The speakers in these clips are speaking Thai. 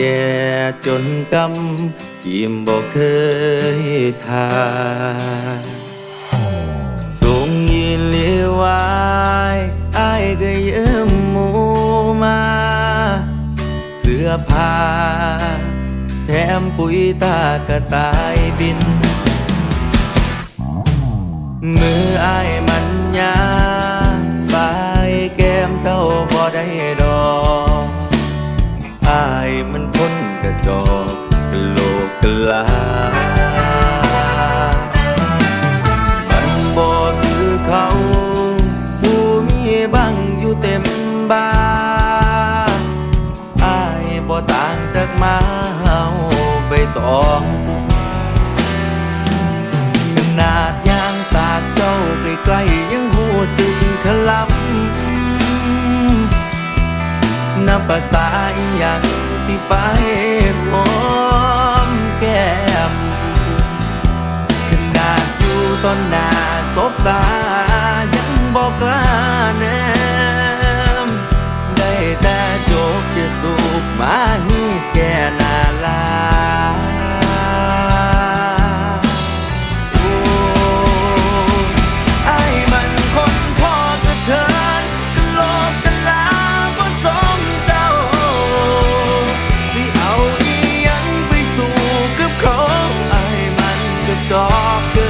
ำตากแดดจนกำยิ้มบอกเคยทาส่งยินเลียวายอายก็ยืมหมูมา เสื้อผ้าแถมปุ๋ยตากระต่ายบิน มืออายมันยาปลายแก้มเจ้าบ่ได้ นับภาษาอีหยังสิไปหอมแก้มขนาดอยู่ต้นหน้าศบตายังบอกลา มั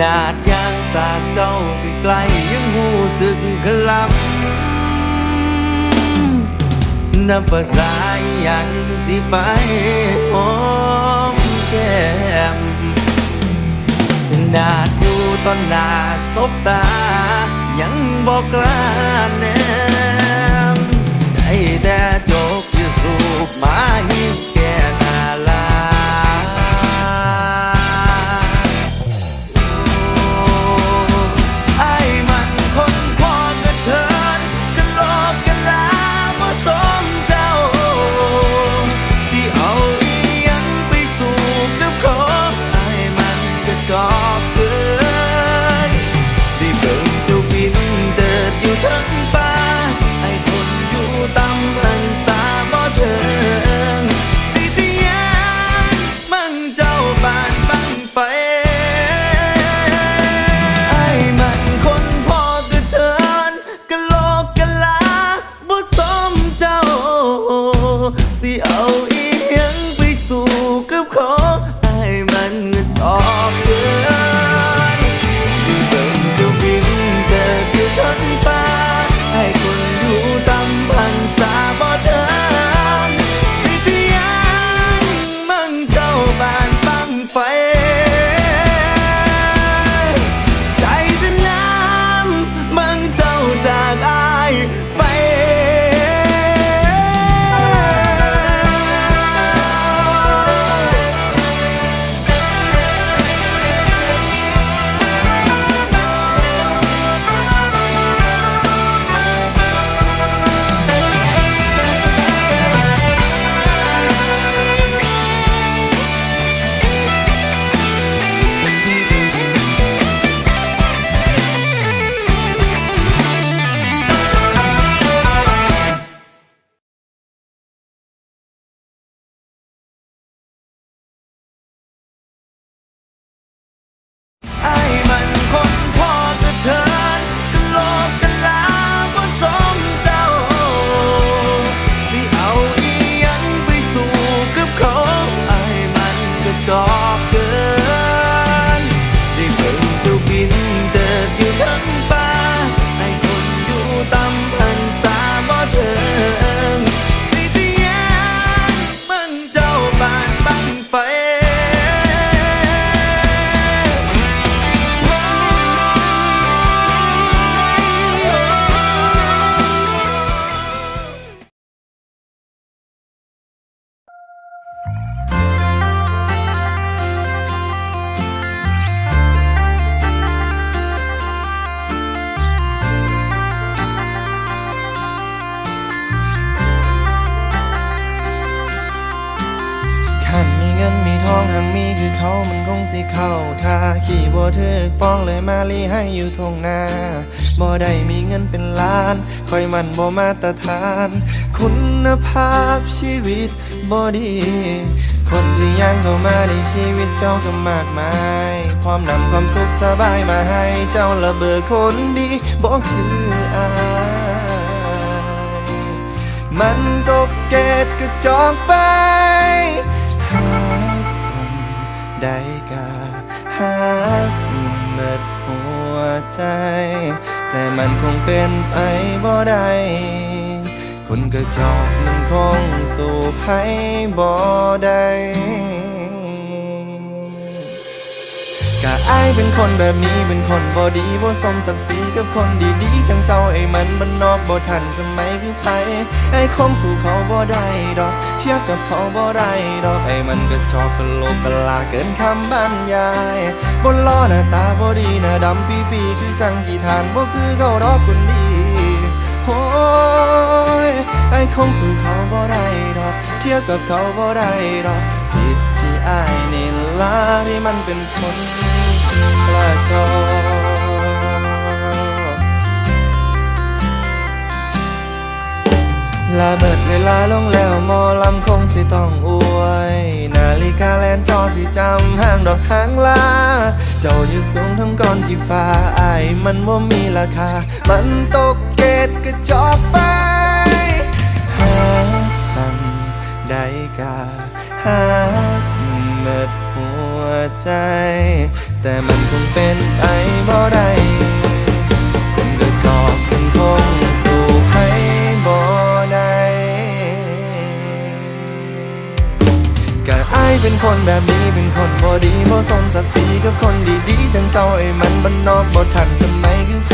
นาดยางสากเจ้าใกลยังหูสึกขลำนับภาษาอหยังสิไปหอมแก้มนาดอยู่ต้นน้าศบตา ยังบอกกล้าแนมได้แต่จกอยู่สูบมาให้ C O คือเขามันคงสิเข้าท่าขี่บ่ถึกป้องเลยมาลีให้อยู่ทงนาบ่ได้มีเงินเป็นล้าน คอยมันบ่มาตรฐาน คุณภาพชีวิตบ่ดี คนที่ยังเข้ามาในชีวิตเจ้าก็มากมายพร้อมนำความสุขสบายมาให้เจ้าระเบิดคนดีบ่คืออายมันตกเกตกระจอกไป ได้กาหากเบิดหัวใจ แต่มันคงเป็นไปบ่ได้คนกระจอกมันคงสู่ให้บ่ได้ กะอายเป็นคนแบบนี้เป็นคนบ่ดีบ่สมศักดิ์ศรีกับคนดีๆจังเจ้าไอ้มันบันนอกบ่ทันสมัยคือไผไอ้คงสู่เขาบ่ได้ดอก เทียบกับเขาบ่ได้ดอกไอ้มันก็จอกกะโลกกะลาเกินคำบรรยายบนล้อหน้าตาบ่ดีหน้าดำปีปีๆคือจังกี่ทานบ่คือเขาดอกคนดีโอ้ยไอ้คงสู่เขาบ่ได้ดอก เทียบกับเขาบ่ได้ดอก อายนี่ล่ะที่มันเป็นคนกระจอกลาเบิดเวลาลงแล้วมอลำคงสิต้องอวย นาฬิกาแลนจอสิจำห้างดอกหางลา เจ้าอยู่สูงทั้งก้อนที่ฟ้าอายมันว่ามีราคา มันตกเกตกระจอกไปหาสั่งได้กาหา ใจ แต่มันคงเป็นไปบ่ได้คนกระจอบคนคงสู่ให้บ่ได้กะอายเป็นคนแบบนี้ บ่ดีบ่สมศักดิ์ศรีกับคนดีๆจังเจ้าไอ้มันบ้านนอกบ่ทันสมัยคือไผ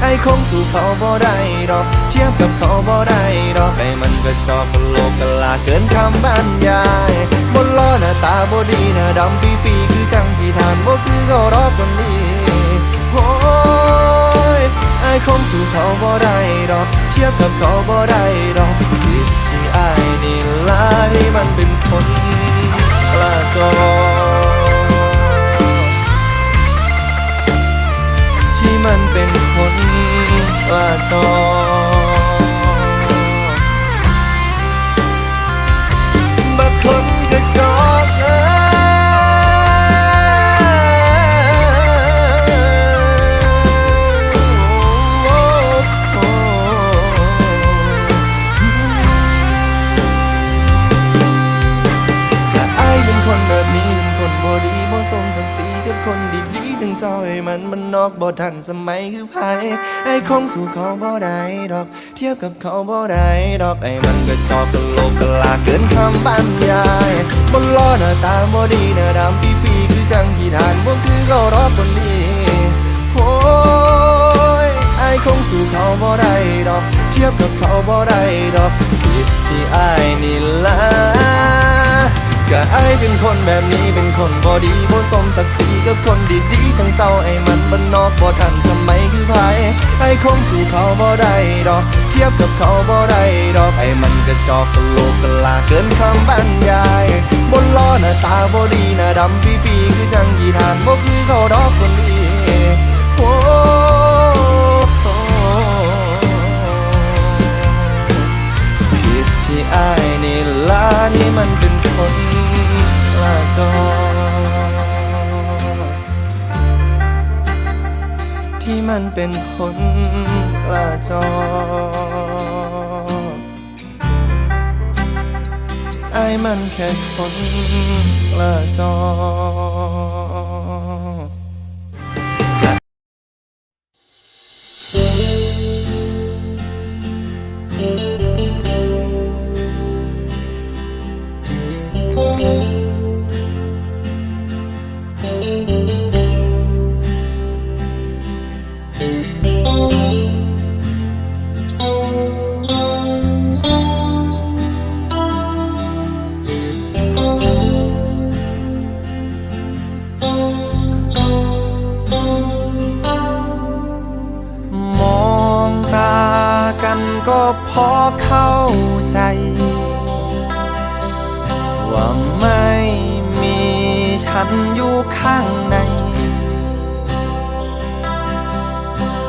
ไอ้คงสู่เขาบ่ได้ดอก เทียบกับเขาบ่ได้ดอกไอ้มันก็จอกกะโลกกะลาเกินคำบรรยายบนล้อหน้าตาบ่ดีหน้าดำปีปีๆคือจังที่ทานบ่คือเขารอบคนดีโอ้ยไอ้คงสู่เขาบ่ได้ดอก เทียบกับเขาบ่ได้ดอกผิดที่ไอายนี่ล่ะที่มั บ่ทันสมัยคือไผไอ้คงสู่เขาบ่ได้ดอก เทียบกับเขาบ่ได้ดอกไอ้มันก็จอกกะโลกกะลาเกินคำบรรยายบนล้อหน้าตาบ่ดีหน้าดำปีปีคือจังที่ทานบ่คือเขารอบคนดีโอ้ยไอ้คงสู่เขาบ่ได้ดอก เทียบกับเขาบ่ได้ดอกผิดที่ไอายนี่ละ ก็ไอายเป็นคนแบบนี้เป็นคนบ่ดีบ่สมศักดิ์ศรีกับคนดีๆทั้งเจ้าไอ้มันบ้านนอกบ่ทันสมัยคือไผไอ้คงสู่เขาบ่ได้ดอก เทียบกับเขาบ่ได้ดอกไอ้มันกระจอกกะโลกกะลาเกินคำบรรยายบนล้อหน้าตาบ่ดีหน้าดำปีปีคือจังยีทานบ่คือเขาดอกคนดีโอ้ผิดที่อายนี่ล่ะที่มันเป็นคน กระจอ ที่มันเป็นคนกระจอไอ้มันแค่คนกระจอ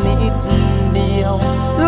น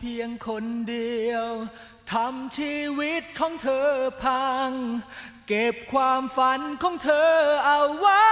เพียงคนเดียวทำชีวิตของเธอพัง เก็บความฝันของเธอเอาไว้